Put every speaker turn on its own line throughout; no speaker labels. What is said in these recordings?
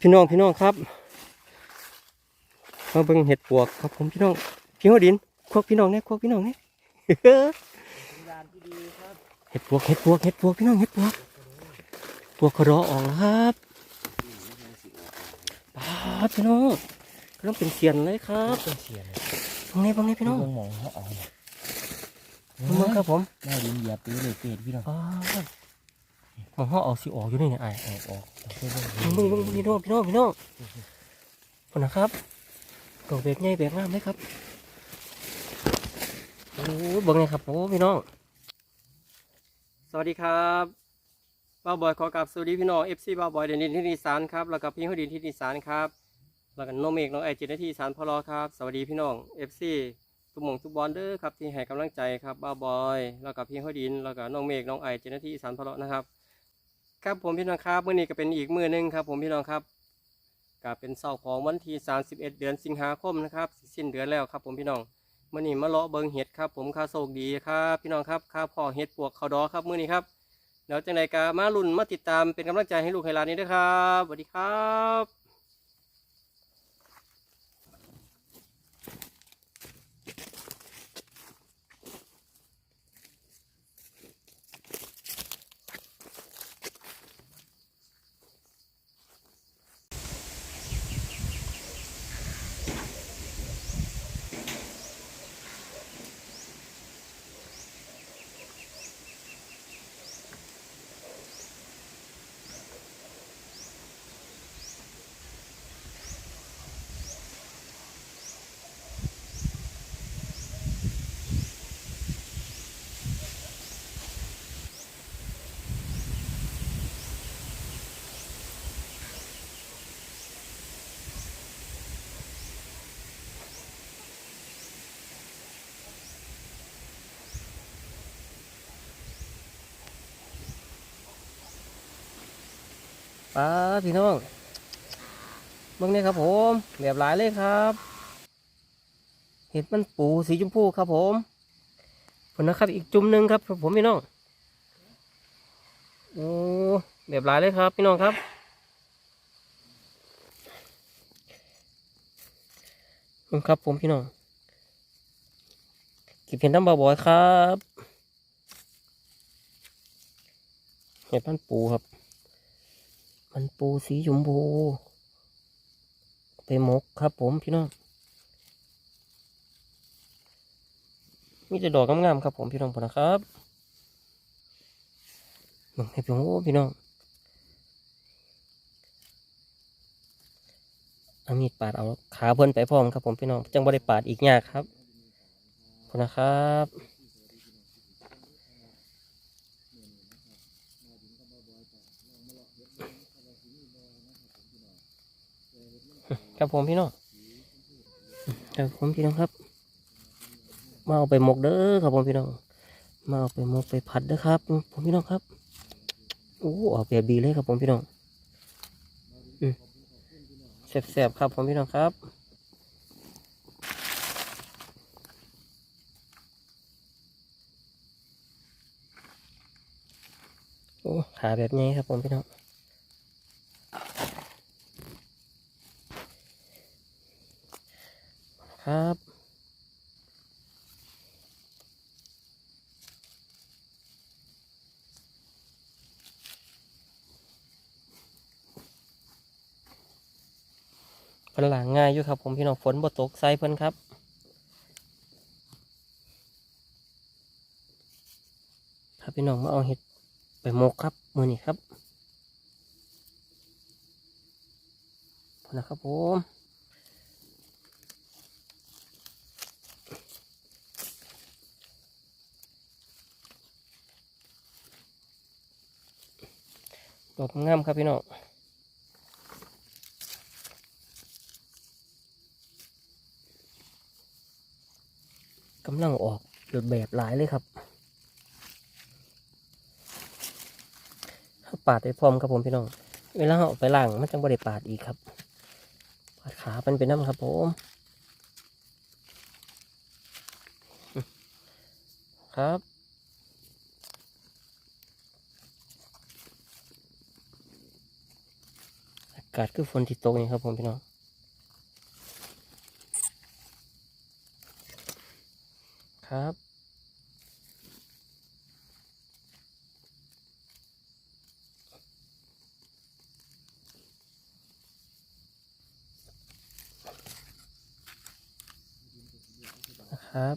พี่น้องพี่น้องครับมาเบิ่งเห็ดปวกครับผมพี่น้องพี่หัวดินควักพี่น้องเนี่ยควักพี่น้องเนี่ย
ยานที่ดีครับ
เห็ดปวกเห็ดปวกเห็ดปวกพี่น้องเห็ดปวกปวกขรอออกแล้วครับป้าดพี่น้องก็ต้องเป็นเสียนเลยครับ
เป็นเสียง
ตรงนี้ตรงนี้พี่น้อง
เบิ่งหมองเขาเอาเนี่ย
ตรงนี้ครับผม
แม่ดินเหยียบไปเลยเป็ดพี่น้อง
ป้าดห มองเขาเอาสิออกอยู่นี่เนี่ยไอ้
ออกออกเบิ่ง
มึงมึงมึงพี่น้องพี่น้องพี่น้องพนนะครับดอกเบกใหญ่เบกงามเลยครับโอ้เบิ่งไงครับโอ้พี่น้องสวัสดีครับบ้าบอยขอกราบสวัสดีพี่น้อง FC บ้าบอยเดนินที่นิสานครับแล้วก็พี่หัวดินที่นิสานครับแล้วก็น้องเมฆน้องไอจิตที่สานพอลอครับสวัสดีพี่น้อง FC ทุกมงทุกบอลเด้อครับที่ให้กำลังใจครับบ้าบอย แล้วก็พี่หัวดิน แล้วก็น้องเมฆน้องไอจิตที่สานพอลอนะครับ ครับผมพี่น้องครับเมื่อนี้ก็เป็นอีกมือหนึ่งครับ ผมพี่น้องครับก็เป็นเสาร์ของวันที่ 31 เดือนสิงหาคมนะครับสิ้นเดือนแล้วครับ ผมพี่น้องเมื่อนี้มาเลาะเบิงเห็ดครับ ผมค่าโศกดีครับพี่น้องครับค่าพ่อเห็ดปวกเขาดอครับเมื่อนี้ครับเดี๋ยวจังไรก็มาลุ่นมาติดตามเป็นกำลังใจให้ลูกให้หลานนี้ด้วยครับสวัสดีครับ ป้าพี่น้องเบิ่งนี่ครับผมแบบหลายเลยครับ เห็ดมันปูสีชมพูครับผมผลนะครับอีกจุ่มหนึ่งครับ ผมพี่น้องโอ้แบบหลายเลยครับ พี่น้องครับขอบคุณครับผมพี่น้องกิบเห็นน้ำบาบอยครับเห็ดมันปูครับ มันปูสีชมพู ไปหมกครับผมพี่น้อง มีแต่ดอกงามๆครับผมพี่น้องพอนะครับมึงให้พี่โอ้พี่น้องเอามีดปาดเอาขาเพิ่นไปพร้อมครับผมพี่น้องจังบ่ได้ปาดอีกยากครับพอนะครับ ครับผมพี่น้องครับผมพี่น้องครับ มาเอาไปหมกเด้อครับผมพี่น้อง มาเอาไปหมกไปผัดเด้อครับ ผมพี่น้องครับโอ้ออกแบบดีเลยครับผมพี่น้องอืมแซบๆครับผมพี่น้องครับโอ้ขาแบบนี้ครับผมพี่น้อง ครับเพิ่นหลังง่ายอยู่ครับผมพี่ นบ่ตกใส่เพิ่นครับครับพี่น้องมาเอาเห็ดไปหมกครับมือนี้ครับพอนะครับผมดอกงามครับพี่น้อง กำลังออกหยดแบบหลายเลยครับปาดไปพร้อมครับผมพี่น้อง เวลาเอาไปล่างมันจังบ่ได้ปาดอีกครับ ปาดขาเป็นเป็นน้ำครับผมครับอากากาศคือฝนที่ตกนี่ครับผมพี่น้อง ครับ นะครับ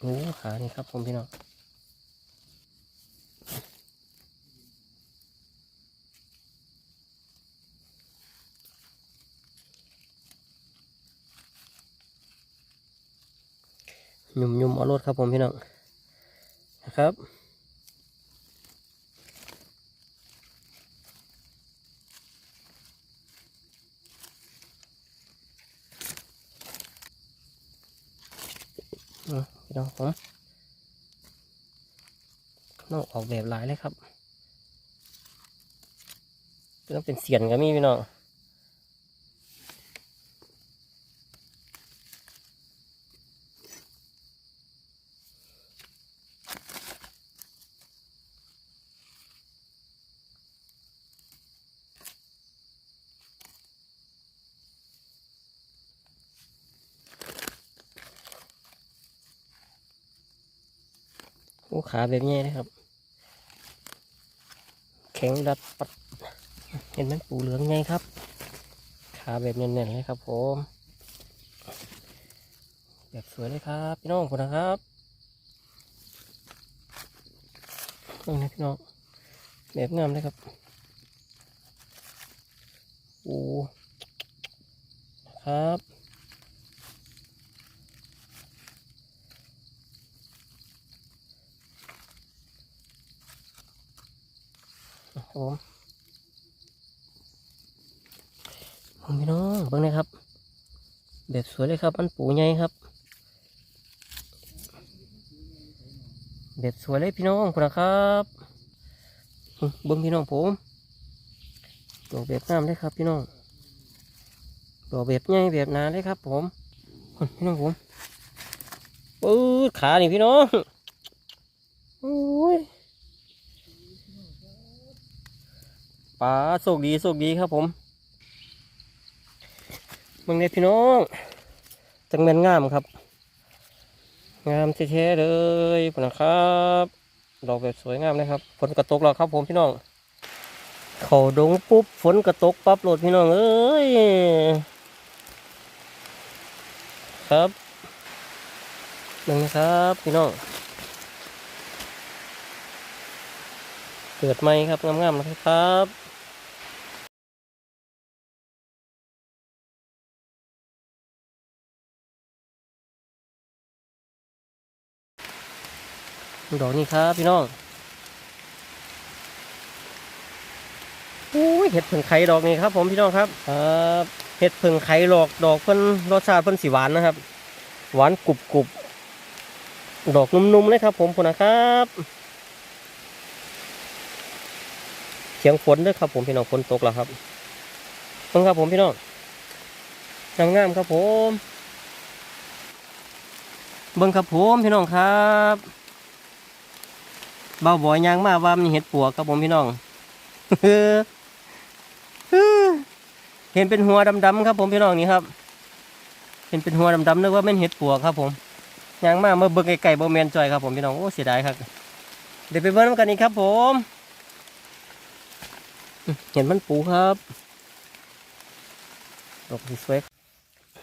โอ้ขานี่ครับผมพี่น้อง ยุ่มยุ่มเอารถครับผมพี่น้องนะครับพี่น้องผมน้องออกแบบหลายเลยครับต้องเป็นเสียนก็มีพี่น้อง โอ้ขาแบบนี้นะครับ แข็งดัดปัด เห็นมันปูเหลืองไงครับ ขาแบบแน่นๆเลยครับผมแบบสวยเลยครับพี่น้องคนนะครับนี่นะพี่น้องแบบงามเลยครับโอ้ครับ ครับ ผมมพี่น้องเบิ่งนะครับ แบบสวยเลยครับ มันปูใหญ่ครับ แบบสวยเลยพี่น้องคุณนะครับเบิ่งพี่น้องผมดอกแบบงามเลยครับ พี่น้องดอกแบบใหญ่แบบหนาเลยครับผมอืมพี่น้องผมปื๊ดขานี่พี่น้องโอ้ย ปลาโชคดีโชคดีครับผมเมืองในพี่น้องจังแมนงามครับ งามแท้ๆเลยนะครับดอกแบบสวยงามนะครับฝนกระตกแล้วครับผมพี่น้อง เขาดงปุ๊บฝนกระตกปั๊บโหลดพี่น้องเอ้ยครับหนึ่งนะครับพี่น้องเกิดใหมครับงามๆนะครับ ดอกนี้ครับพี่น้องโอ้ยเห็ดผึ่งไข่ดอกนี้ครับ ผมพี่น้องครับเห็ดผึ่งไข่หลอกดอกเพิ่นรสชาติเพิ่นสีหวานนะครับ หวานกรุบกรุบดอกนุ่มๆเลยครับ ผมคุณนะครับเสียงฝนด้วยครับ ผมพี่น้องฝนตกแล้วครับเพิ่งครับ ผมพี่น้องงามๆครับผม เบิ่งครับผมพี่น้องครับ เบาบ่อยยางมาว่ามีเห็ดปวกครับผมพี่น้องเห็นเป็นหัวดำๆครับผมพี่น้องนี่ครับ เห็นเป็นหัวดำๆนึกว่าเป็นเห็ดปวกครับผมยางมาเมื่อเบิ่งไก่ๆบ่แมนจอยครับผมพี่น้องโอ้เสียดายครับเดี๋ยวไปเบิ่งกันอีกครับ ผม เห็นมันปูครับดอกสวย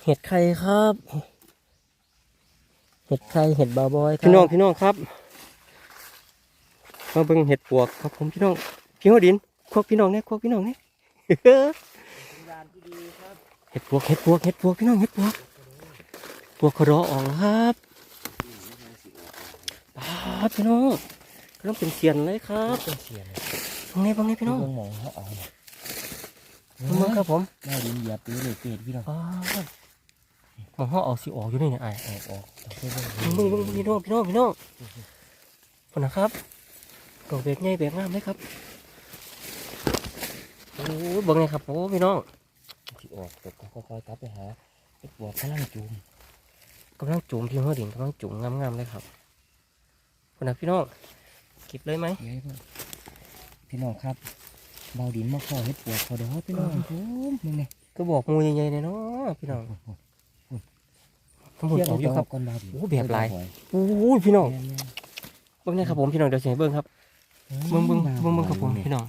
เห็ดไข่ครับ เห็ดไข่เห็ดบาบอยพี่น้องพี่น้องครับ มาเบิ่งเห็ดปวกครับผมพี่น้องพี่หัวดินควักพี่น้องเนี่ยควักพี่น้องเนี่ย
สัญญาณที่ดีครับ
เห็ดปวกเห็ดปวกเห็ดปวกพี่น้องเห็ดปวกปวกเขารอออกแล้วครับป้าดพี่น้องก็ต้องเป็นเสียนเลยครับ
เป็นเสียง
ตรงนี้ตรงนี้พี่น้อง
เบิ่งหมองเขาเอาเนี่ย
เมืองครับผม
แม่ดินเหยียบปีเลยเกตพี่น้อง
ป้าดมองเขาเอาสิออกอยู่นี่เนี่ยไอ้
ออกออกเอาไปเบิ่ง
เบิ่งเบิ่งเบิ่งพี่น้องพี่น้องพี่น้องคนนะครับ ดอกเบ็ดใหญ่แบบงามเลยครับโอ้ยเบิ่งเลยครับโอ้พี่น้อง
ที่ออกตกก็ค่อยๆกลับไปหาไอ้ปวกพลังจูม
กำลังจุ่มพี่หัวดินกำลังจุ่มงามๆเลยครับคนนะพี่น้องเก็บเลยไหม
เฮ้ยเพิ่นพี่น้องครับเบาดินมาขอเฮ็ดปวดเขาเด้อพี่น้องผมมึงไง
ก็บอกหมูใหญ่ๆเนี่ยเนาะพี่น้องทั้งหมด
เทียบ
ออกอยู่ครับ
ก่อนเบาดิน
โอ้แบบหลายโอ้ยพี่น้องเบิ่งนะครับผมพี่น้องเดี๋ยวจะให้เบิ่งครับ เบิ่งเบิ่งเบิ่งเบิ่งครับผมพี่น้อง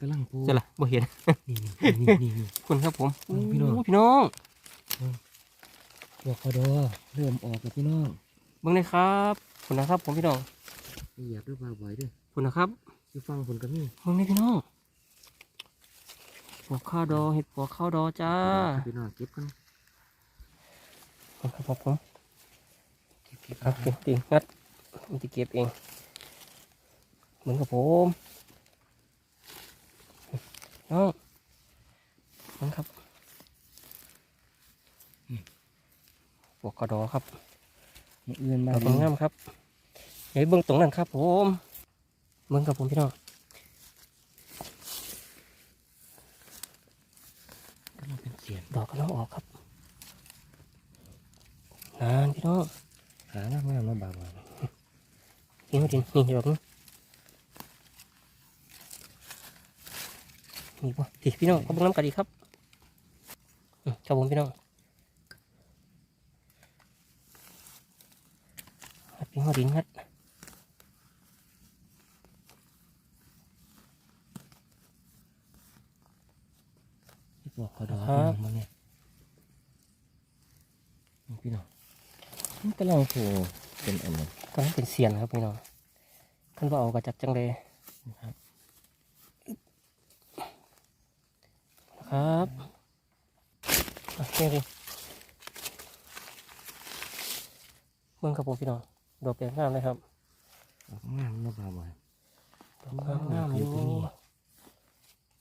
กำลังปู
จะล่ะบ่เห็น
นี่นี่นี่นี่
คุณครับผม
เบิ่งพี่น้อง
โพี่น้อง
ปวดเขาเด้อเริ่มออกแล้วพี่น้อง
เบิ่งเลยครับคุณนะครับผมพี่น้อง
เหยียบด้วยเบาบ่อยด้วย
คุณนะครับ
อยู่ฟังผลกับนี่
เบิ่งเลยพี่น้องปวกข้าวดอเห็ดปวกข้าวดอจ้า
พี่น้องเก็บกัน
ครับครับผม
เก็บเก็บ
ครับเก็บติงัดมันจะเก็บเองเห มือนกับผมน้องนั่นครับปวกกระดอครับ
มืออื่นมา
เราตรงงามครับเฮ้ยเบิ้งตรงนั้นครับ ผมเบิ้งกับผมพี่น้อง
กำลังเป็นเสียง
ดอกกำลังออกครับนานพี่น้อง
หางามงามๆเนาะเบาบ่อย
นี่มาดินนี่ดอกนึ นี่ป่ะพี่พี่น้องเขาเบิ้งน้ำกันดีครับอืมครับผมพี่น้องหัดพี่หัวดินหัด
ที่ปวดเขาเด้อพี่น้องมาเนี่ยนี่พี่น้องมันกำลังโผล่เป็นอันนั้น
ก็ให้เป็นเสียนครับพี่น้องขึ้นว่าเอากระจัดจังเลย
นะครับ
ครับโอเคเลยเบิ้งครับผมพี่น้องดอกแดงงามเลยครับ
ดอกงามเนาะเบาบ่อย
ดอกงามงามอยู่
ตัวนี้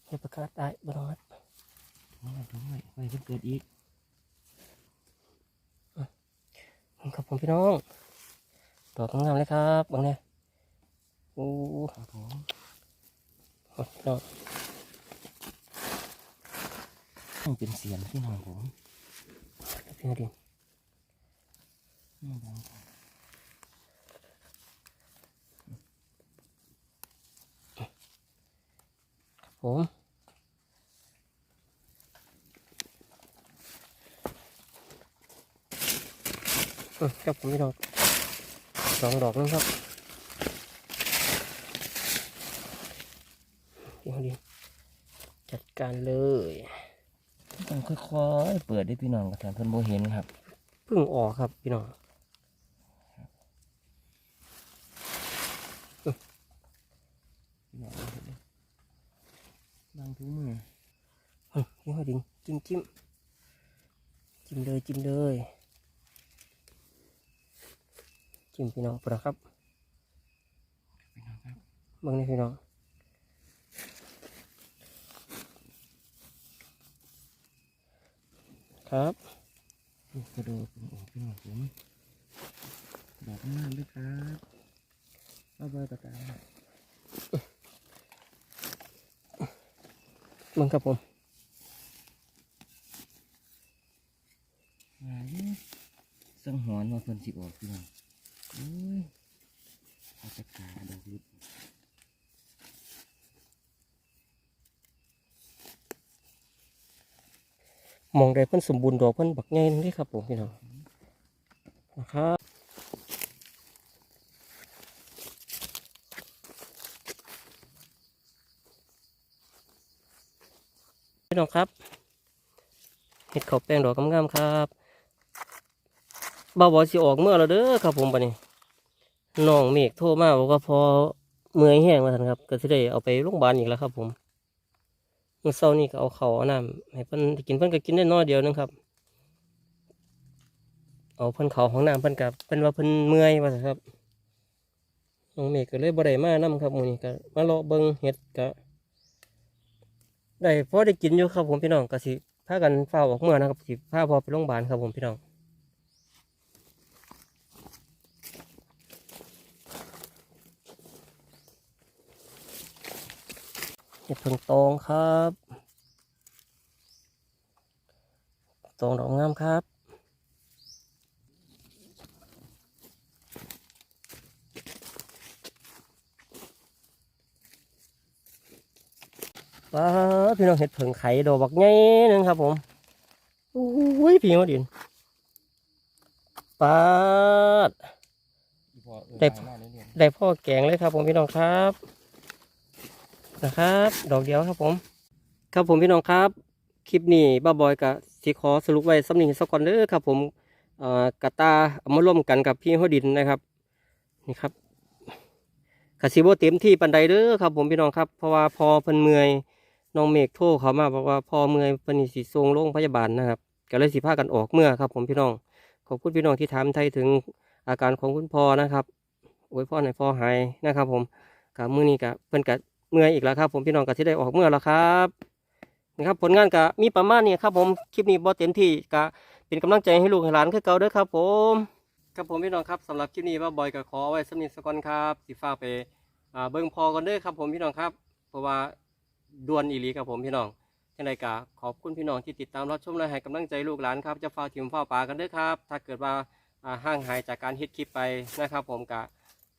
เฮ็ดประกาศได้บ่ต้องนัด
น้อยน้อยไว้เพิ่งเกิดอีก
เบิ่งครับผมพี่น้องดอกงามเลยครับเบางเนี่ยโอ้
ครับผม
โหพี่น้อง
ต้อ งเป็นเสียงพี่น้องผม
เพี่อดินี่
ดัง
ครับผมอืมครับผมพี่น้องสองดอกนึงครับพี่น้องดินจัดการเลย
ต้องค่อยๆเปิดได้พี่น้องกระถางเพิ่นโบเห็นครับ
เพิ่งออกครับพี่น้อง
พี่น้องเอาเห็นไหมบางทุกมือ
อืมพี่น้องดินจิ้มจิ้มจิ้มเลยจิ้มเลยจิ้มพี่น้องปะครับ
พี่น้องครับ
เบิ่งนี่พี่น้อง ครับ
ลูกกระโดดเป็นโอ้พี่น้องผมดอกงามด้วยครับเอาใบตะกร้า
เบิ่งครับผม
หายสังหรณ์ว่าเพิ่นสิออกพี่น้องโอ้ยเอาตะกร้าดอกลิบ
มองได้เพิ่นสมบูรณ์ดอกเพิ่นบักใหญ่เลยครับผมพี่น้องนะครับพี่น้องครับเห็ดขาวแป้งดอกงามๆครับบ่าวบอสิออกเมื่อแล้วเด้อครับผมบัดนี้น้องเมฆโทรมาบอกว่าพอเมื่อยแห้งมาทันครับ ก็สิได้เอาไปโรงพยาบาลอีกแล้วครับผม มื่อเช้านี้ก็เอาเขาเอาน้ำให้เพิ่นกินเพิ่นก็กินได้น้อยเดียวนึงครับ เอาเพิ่นเขาของน้ำเพิ่นกับเพิ่นว่าเพิ่นเมื่อยว่าครับน้องเมฆก็เลยบ่ได้มานํครับมื้อนี้ก็มาเลาะเบิ่งเห็ดก็ได้พอได้กินอยู่ครับผมพี่น้องก็สิพากันเฝ้าออกเมื่อนะครับสิพาพอไปโรงพยาบาลครับผมพี่น้อง เห็ดเพิ่งตองครับตองดอกงามครับว้าพี่น้องเห็ดเผิงไข่ดอกบักใหญ่หนึงครับผมอุ้ยพี่หัวดินปาด
อีพอเออ
ได้
ตายหน้าเรื่อย
ได้พ่อแกงเลยครับผมพี่น้องครับ นะครับ ดอกเดียวครับผม ครับผมพี่น้องครับ คลิปนี้บ้าบอยกับสีขอสรุปไว้สำนึกสกอนเด้อครับ ผมกะตาเอามาร่วมกันกับพี่หัวดินนะครับนี่ครับกสิบ่เต็มที่ปันใดเด้อครับ ผมพี่น้องครับเพราะว่าพอเพิ่นเมื่อยน้องเมฆโทรเขามาบอกว่าพอเมื่อยเพิ่นนี่สิส่งโรงพยาบาลนะครับก็เลยสิพากันออกเมื่อครับ ผมพี่น้องขอบคุณพี่น้องที่ถามไทยถึงอาการของคุณพ่อนะครับโอ้ยพ่อในพ่อหายนะครับ ผมกับมือนี้กับเพิ่นกับ เมื่อยอีกแล้วครับ ผมพี่น้องก็ที่ได้ออกเมื่อแล้วครับนะครับผลงานก็มีประมาณนี้ครับผมคลิปนี้บ่เต็มที่ก็เป็นกำลังใจให้ลูกให้หลานคือเก่าเด้อครับ ผมครับผมพี่น้องครับสำหรับคลิปนี้ว่าบอยก็ขอไว้สำนิทสกอนครับสิฟ้าไปเบิ่งพอกันเด้อครับ ผมพี่น้องครับ เพราะว่าดวนอีหลีครับผมพี่น้องจังไดก็ขอบคุณพี่น้องที่ติดตามรับชมและให้กำลังใจลูกหลานครับจะฟ้ากถิ่มฟ้าปลากันเด้อครับ ถ้าเกิดว่าห่างหายจากการฮ็ดคลิปไปนะครับ ผมก็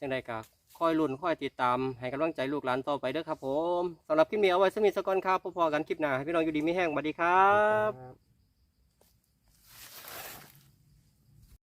จังใดก็ คอยลุ้นคอยติดตาม ให้กำลังใจลูกหลานต่อไปเด้อครับผมสำหรับคลิปนี้เอาไว้สมิสกอนครับพอๆกันคลิปหน้าให้พี่น้องอยู่ดีไม่แห้งสวัสดีครับ
ครับ